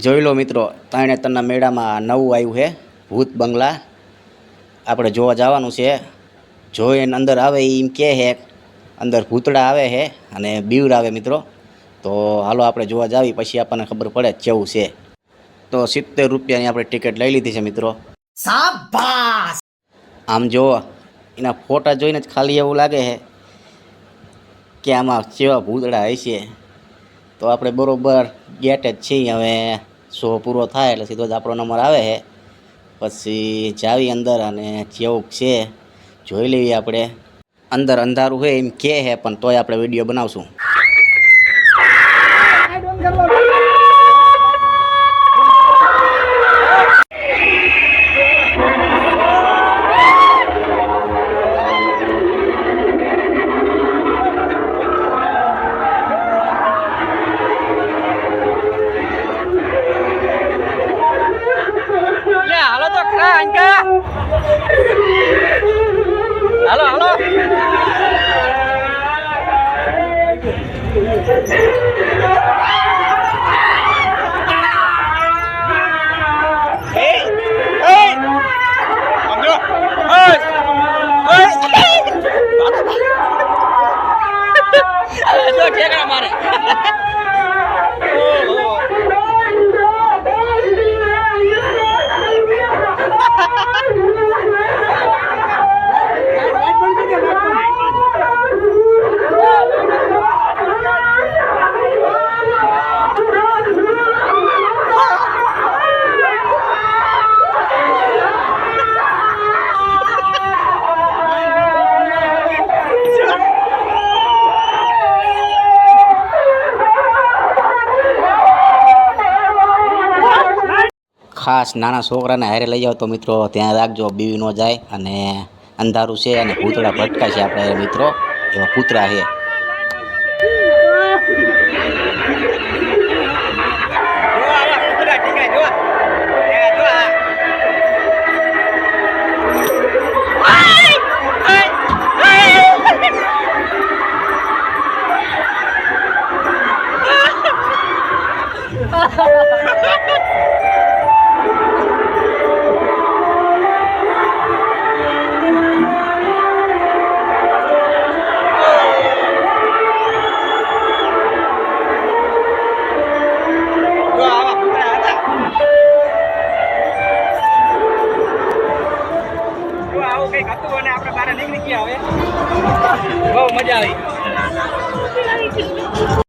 જોઈ લો મિત્રો તરણેતરના મેળામાં નવું આવ્યું છે ભૂત બંગલા. આપણે જોવા જવાનું છે. જોઈને અંદર આવે એમ કહે છે અંદર ભૂતડા આવે છે અને બીવર આવે મિત્રો. તો હાલો આપણે જોવા જાવી પછી આપણને ખબર પડે કેવું છે. તો સિત્તેર રૂપિયાની આપણે ટિકિટ લઈ લીધી છે મિત્રો. આમ જો એના ફોટા જોઈને જ ખાલી એવું લાગે છે કે આમાં કેવા ભૂતડા હશે. તો આપણે બરોબર ગેટ જ છીએ. હવે શો પૂરો થાય એટલે સીધો જ આપણો નંબર આવે છે. પછી જાવી અંદર અને જેવું છે જોઈ લેવી આપણે. અંદર અંધારું હોય એમ કહે છે, પણ તોય આપણે વીડિયો બનાવશું. Look, they're gonna want it. ખાસ નાના છોકરાને હારે લઈ જાઓ તો મિત્રો ત્યાં રાખજો, બીવી ન જાય અને અંધારું છે અને પૂતળા ભટકાય છે આપણે મિત્રો. એવા પૂતળા છે. Ha ha ha આ અને આપણે બહાર નીકળી ગયા હવે. બહુ મજા આવી.